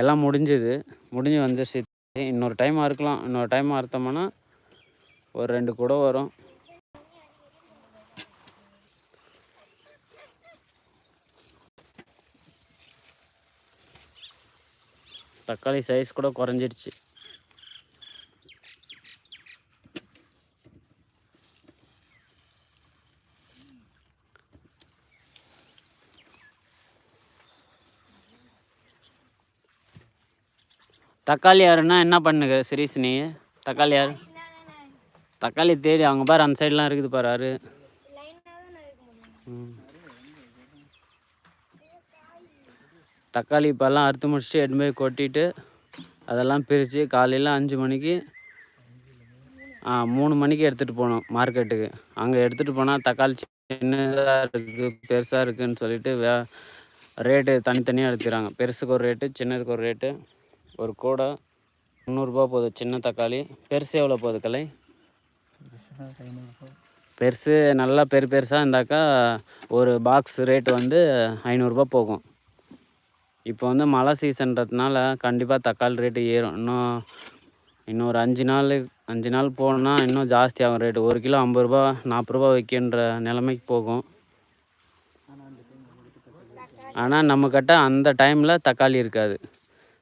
எல்லாம் முடிஞ்சுது. முடிஞ்சு வந்துருச்சு. இன்னொரு டைம் அறுக்கலாம் இன்னொரு டைம் அறுத்தோம்னா ஒரு ரெண்டு கூட வரும். தக்காளி சைஸ் கூட குறைஞ்சிடுச்சு. தக்காளி யாருன்னா என்ன பண்ணுங்க சிரீஸ் நீ? தக்காளி யார்? தக்காளி தேடி அவங்க பாரு அந்த சைட்லாம் இருக்குது பாரு ஆறு. தக்காளி இப்போல்லாம் அறுத்து முடிச்சுட்டு எட்டு போய் கொட்டிட்டு அதெல்லாம் பிரித்து காலையில் அஞ்சு மணிக்கு ஆ மூணு மணிக்கு எடுத்துகிட்டு போகணும் மார்க்கெட்டுக்கு. அங்கே எடுத்துகிட்டு போனால் தக்காளி சின்னதாக இருக்குது பெருசாக இருக்குதுன்னு சொல்லிட்டு வே ரேட்டு தனித்தனியாக எடுத்துக்கிறாங்க. பெருசுக்கு ஒரு ரேட்டு சின்னதுக்கு ஒரு ரேட்டு ஒரு கூடை முந்நூறுரூபா போகுது சின்ன தக்காளி. பெருசு எவ்வளோ போகுது கலை? பெருசு நல்லா பெரு பெருசாக இருந்தாக்கா ஒரு பாக்ஸ் ரேட் வந்து ஐநூறுரூபா போகும். இப்போ வந்து மழை சீசன்றதுனால கண்டிப்பாக தக்காளி ரேட்டு ஏறும். இன்னும் இன்னொரு அஞ்சு நாள் அஞ்சு நாள் போனால் இன்னும் ஜாஸ்தி ஆகும் ரேட்டு ஒரு கிலோ ஐம்பது ரூபா நாற்பது ரூபா விற்கின்ற நிலைமைக்கு போகும். ஆனால் நம்மக்கிட்ட அந்த டைமில் தக்காளி இருக்காது.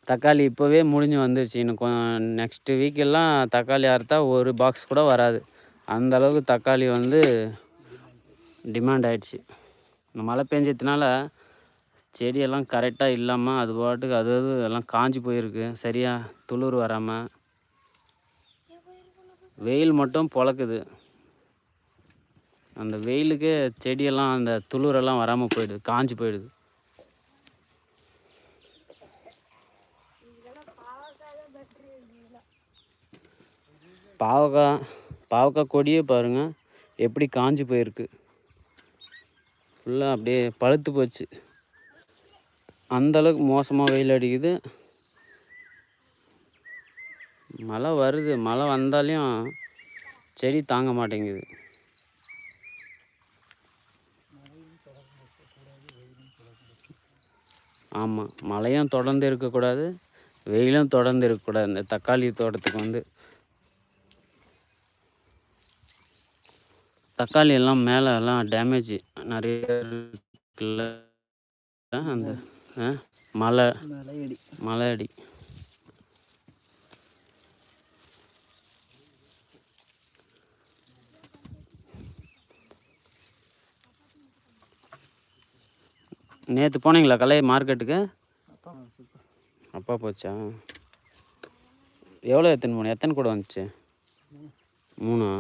தக்காளி இப்போவே முடிஞ்சு வந்துருச்சு. இன்னும் கொ நெக்ஸ்ட்டு வீக்கெல்லாம் தக்காளி அறுத்தா ஒரு பாக்ஸ் கூட வராது. அந்த அளவுக்கு தக்காளி வந்து டிமாண்ட் ஆகிடுச்சு இந்த மழை பெஞ்சதுனால செடியெல்லாம் கரெக்டாக இல்லாமல் அது பாட்டுக்கு அது அது எல்லாம் காஞ்சி போயிருக்கு. சரியாக துளிர் வராமல் வெயில் மட்டும் பொழக்குது. அந்த வெயிலுக்கு செடியெல்லாம் அந்த துளிரெல்லாம் வராமல் போயிடுது காஞ்சி போயிடுது. பாவக்காய் பாவக்காய் கொடியே பாருங்கள் எப்படி காஞ்சி போயிருக்கு. ஃபுல்லாக அப்படியே பழுத்து போச்சு. அந்த அளவுக்கு மோசமாக வெயில் அடிக்குது. மழை வருது. மழை வந்தாலையும் செடி தாங்க மாட்டேங்குது. ஆமாம் மழையும் தொடர்ந்து இருக்கக்கூடாது. வெயிலும் தொடர்ந்து இருக்கக்கூடாது. இந்த தக்காளி தோட்டத்துக்கு வந்து தக்காளி எல்லாம் மேலே எல்லாம் டேமேஜ் நிறைய இருக்குல்ல? அந்த மலையடி மலை அடி நேற்று போனீங்களா கலை மார்க்கெட்டுக்கு? அப்பா போச்சா? எவ்வளோ எத்தனை மூணு? எத்தனை கூட வந்துச்சு? மூணா?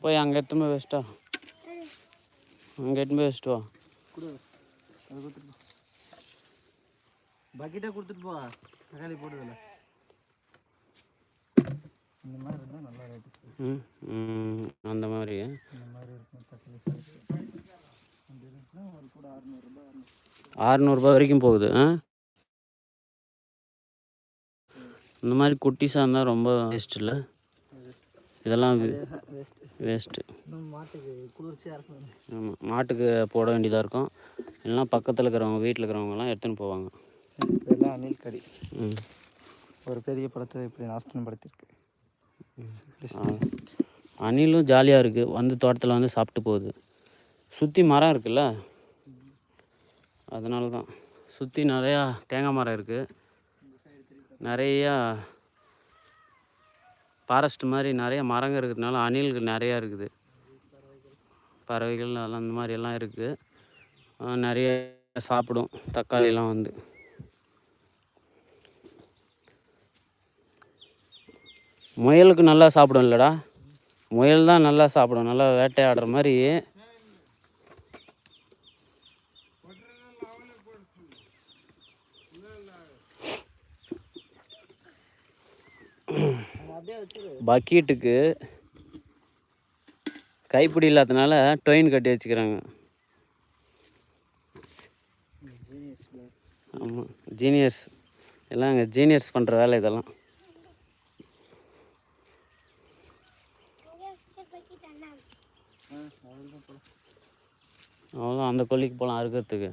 போய் அங்கே எடுத்துன்னு போய் வச்சிட்டா அங்கே எடுத்துன்னு போய் வச்சிட்டு வா. கொடு. அதை கொடுத்துட்டு போ. பக்கெட்டே கொடுத்துட்டு போ. தக்காளி போடுதில்ல இந்த மாதிரி இருந்தால் நல்லா ரேட்டு ம் அந்த மாதிரி. இந்த மாதிரி இருக்கும் தக்காளி அறநூறுபா வரைக்கும் போகுது ஆ? இந்த மாதிரி குட்டிஸாக இருந்தால் ரொம்ப வேஸ்ட் இல்லை. இதெல்லாம் வேஸ்ட்டு ஆமாம் மாட்டுக்கு போட வேண்டியதாக இருக்கும். இல்லைன்னா பக்கத்தில் இருக்கிறவங்க வீட்டில் இருக்கிறவங்கலாம் எடுத்துன்னு போவாங்க. இதெல்லாம் அணில் கடி ம். ஒரு பெரிய படத்தை இப்படி நாஸ்தம் படுத்திருக்கு ஆ. அணிலும் ஜாலியாக இருக்குது வந்து தோட்டத்தில் வந்து சாப்பிட்டு போகுது. சுற்றி மரம் இருக்குல்ல? அதனால தான் சுற்றி நிறையா தேங்காய் மரம் இருக்குது நிறையா ஃபாரஸ்ட் மாதிரி நிறைய மரங்க இருக்கிறதுனால அணில்கள் நிறையா இருக்குது. பறவைகள் அதெல்லாம் அந்த மாதிரியெல்லாம் இருக்குது. நிறைய சாப்பிடும். தக்காளிலாம் வந்து. முயலுக்கு நல்லா சாப்பிடும் இல்லைடா. முயல் தான் நல்லா சாப்பிடும். நல்லா வேட்டையாடுற மாதிரி பக்கெட்டுக்கு கைப்பிடி இல்லாதனால டொயின் கட்டி வச்சுக்கிறாங்க. ஆமாம் ஜீனியர்ஸ் எல்லாம் அங்கே ஜீனியர்ஸ் பண்ணுற வேலை இதெல்லாம். அவ்வளோ அந்த கொல்லிக்கு போகலாம் அறுக்கிறதுக்கு.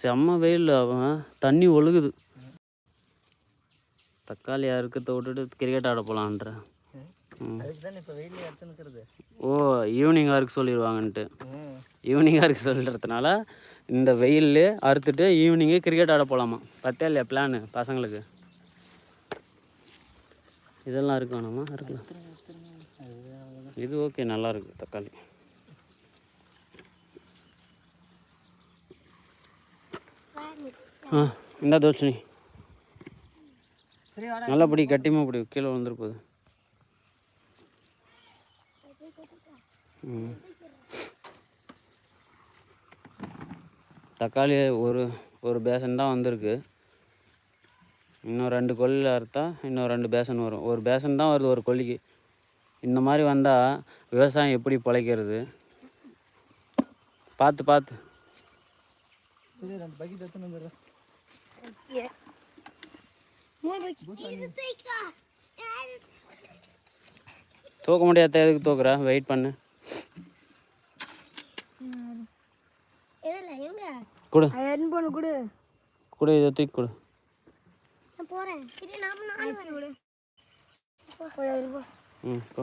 செம்ம வெயில் அவன். தண்ணி ஒழுகுது. தக்காளி அறுக்கத்தை விட்டுட்டு கிரிக்கெட் ஆட போகலான்றேன் ஓ ஈவினிங் அறுக்க சொல்லிடுவாங்கன்ட்டு ஈவினிங் அறுக்க சொல்கிறதுனால இந்த வெயில்லே அறுத்துட்டு ஈவினிங்கே கிரிக்கெட் ஆட போகலாமா பத்தே இல்லையா பிளானு பசங்களுக்கு? இதெல்லாம் இருக்கு வேணாமா இருக்கலாம் இது ஓகே நல்லாயிருக்கு தக்காளி. ஆ இந்த தோஷினி நல்லபடி கட்டிமா அப்படி கீழே வந்துருப்போது தக்காளி ஒரு ஒரு பேசன் தான் வந்திருக்கு. இன்னும் ரெண்டு கொல்லில் அறுத்தா இன்னும் ரெண்டு பேசன் வரும். ஒரு பேசன் தான் வருது ஒரு கொல்லிக்கு இந்த மாதிரி வந்தால் விவசாயம் எப்படி பிழைக்கிறது? பார்த்து பார்த்து. தூக்க முடியாத எதுக்கு தூக்குற? வெயிட் பண்ணு. கொடு. என் பொண்ணு கொடு. கொடு இதை தூக்கி கொடு. போகிறேன் ம் போ.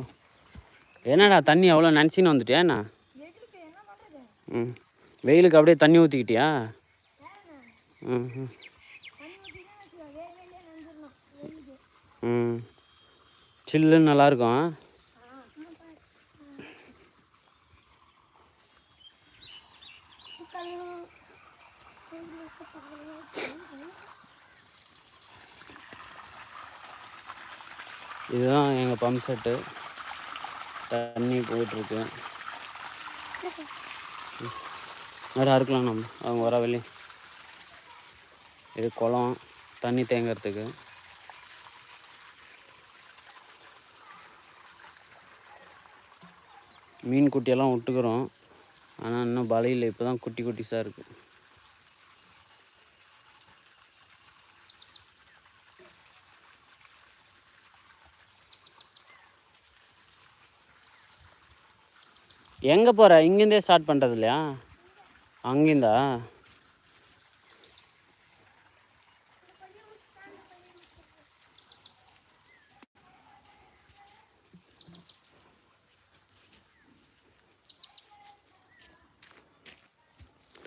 என்னடா தண்ணி அவ்வளோ நினச்சின்னு வந்துட்டியா என்ன? எதுக்கு? என்ன பண்ணுறது ம். வெயிலுக்கு அப்படியே தண்ணி ஊற்றிக்கிட்டியா ம் ம் தண்ணி ஊற்றிதான் வச்சுக்கோ வேறு வேலையே நனைஞ்சிடணும் வெயிலுக்கு ம். சில்லுன்னு நல்லாயிருக்கும் இதுதான் எங்கள் பம்ப் செட்டு தண்ணி போயிட்டுருக்கு. வேறு அறுக்கலாம் நம்ம? அவங்க வர வழி. இது குளம் தண்ணி தேங்கிறதுக்கு. மீன் குட்டியெல்லாம் விட்டுக்கிறோம். ஆனால் இன்னும் பலையில் இப்போ தான் குட்டி குட்டிஸாக இருக்குது எங்கே போகிற இங்கேருந்தே ஸ்டார்ட் பண்ணுறது இல்லையா அங்கேருந்தா?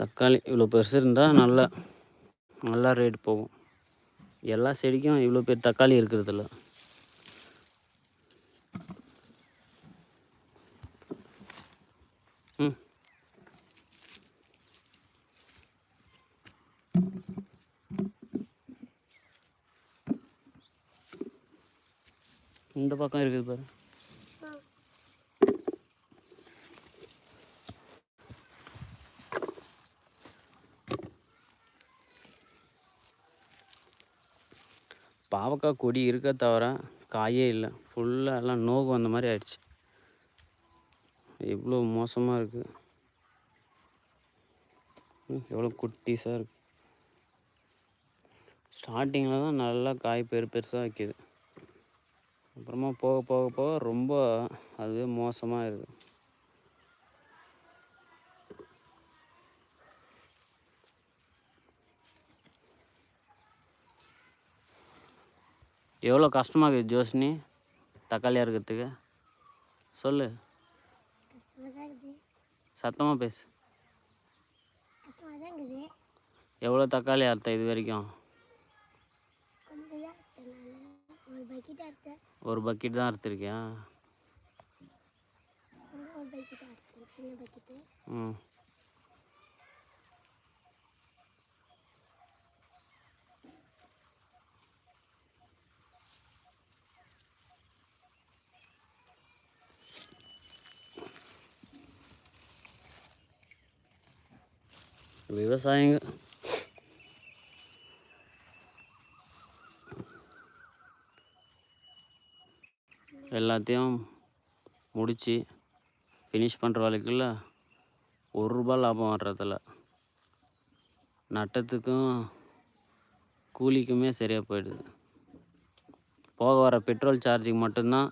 தக்காளி இவ்வளோ பெருசு இருந்தால் நல்லா நல்லா ரேட் போகும். எல்லா செடிக்கும் இவ்வளோ பேர் தக்காளி இருக்கிறதில்ல. ம். இந்த பக்கம் இருக்குது பாரு. பாவக்காய் கொடி இருக்க தவிர காயே இல்லை. ஃபுல்லாக எல்லாம் நோகு வந்த மாதிரி ஆயிடுச்சு. எவ்வளோ மோசமாக இருக்குது எவ்வளோ குட்டிஸாக இருக்கு. ஸ்டார்டிங்கில் தான் நல்லா காய் பெரு பெருசாக வைக்கிது. அப்புறமா போக போக போக ரொம்ப அதுவே மோசமாக இருக்குது எவ்வளோ கஷ்டமாக இருக்குது ஜோஸ்னி? தக்காளி அறுக்கிறதுக்கு சொல்லு. சத்தமாக பேசு. எவ்வளோ தக்காளி அறுத்த இது வரைக்கும்? ஒரு பக்கெட் தான் அறுத்துருக்கியா? ம். விவசாயிங்க எல்லாத்தையும் முடித்து ஃபினிஷ் பண்ணுற வேலைக்குள்ள ஒரு ரூபா லாபம் வர்றதில்ல. நட்டத்துக்கும் கூலிக்குமே சரியாக போயிடுது. போக வர பெட்ரோல் சார்ஜுக்கு மட்டும்தான்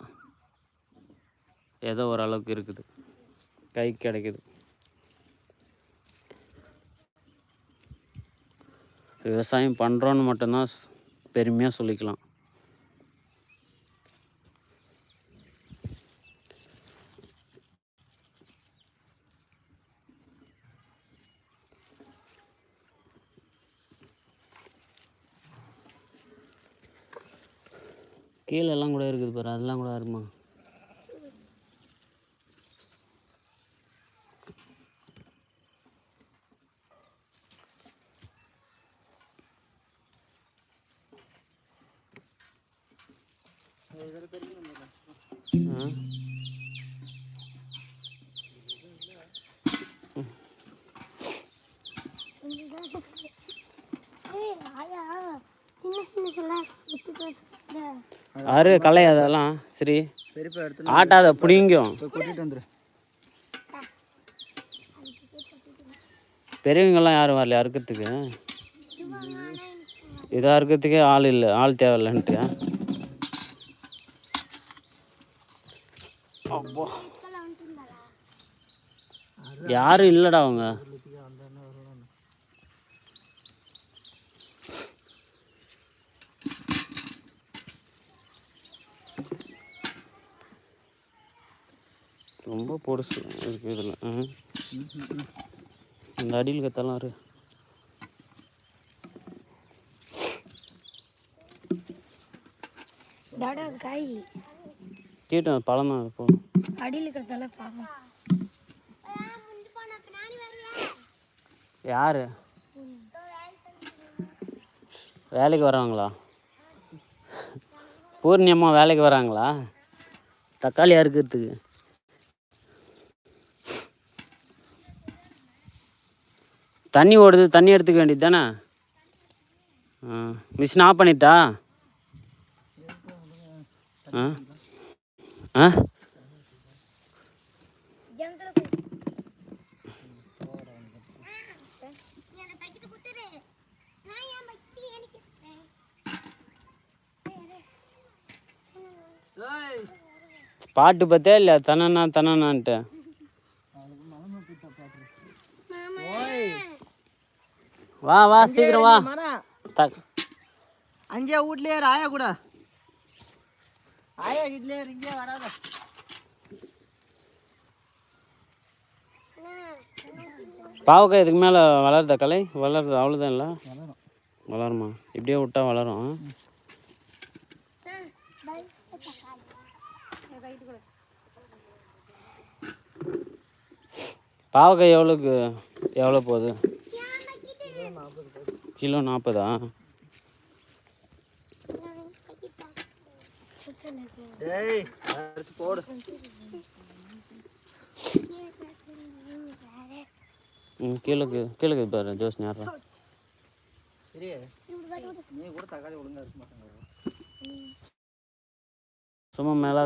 ஏதோ ஓரளவுக்கு இருக்குது. கைக்கு கிடைக்குது. விவசாயம் பண்ணுறோன்னு மட்டும்தான் பெருமையாக சொல்லிக்கலாம். கீழே எல்லாம் கூட இருக்குது பாரு அதெல்லாம் கூட வருமா ஆ ஏய் ஆயா சின்ன சின்ன சொல்ல விட்டு பேசுற ஆறு கலை அதெல்லாம் சரி. ஆட்டாத பிடிங்கும் பெரியவங்கெல்லாம் யாரும் வரல அறுக்கிறதுக்கு இதாக அறுக்கிறதுக்கே ஆள் இல்லை ஆள் தேவையில்லைன்ட்டு அப்போ. யாரும் இல்லைடா அவங்க. ரொம்ப பொடுசு இருக்கு இதில். இந்த அடியில் கத்தலாம் இரு. டாடா காய். கேட்டேன் பழம் தான் இப்போ அடியில் இருக்கிறதால பாவம் யார்? வேலைக்கு வராங்களா? பூர்ணி அம்மா வேலைக்கு வராங்களா? தக்காளி அறுக்கிறதுக்கு. தண்ணி ஓடுது தண்ணி எடுத்துக்க வேண்டியது தானே மிஷின் ஆஃப் பண்ணிட்டா? ஆ? ஆ? பாட்டு பார்த்தே இல்லை தனனா தனனான்ட்டு. வா வா சீக்கிரம் வா. த அங்கேயே வீட்லயே ஆயா கூட. ஆயா வீட்லயே இங்கே வராத. பாவக்காய் இதுக்கு மேலே வளருதா கலை? வளருது? அவ்வளோதான் இல்லை? வளரும்? வளருமா இப்படியே விட்டா வளரும். பாவக்காய் எவ்வளோக்கு எவ்வளோ போகுது? கிலோ நாற்பதா போடு. ம் கீழக்கு கீழக்கு பாரு ஜோஸ் நேரம் சும்மா மேலே.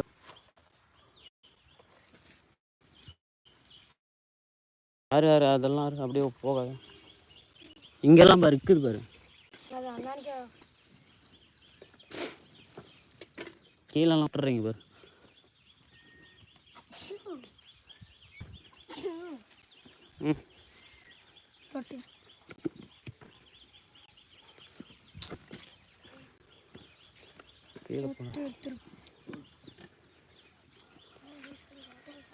யார் யார்? அதெல்லாம் இருக்கு அப்படியே போகாது. இங்கெல்லாம் பாரு இருக்குது பாரு. அது அண்ணானிக்கா கீழெல்லாம் விட்டுறீங்க பாரு. ம். தொட்டு கீழே போன எடுத்துருப்போம்.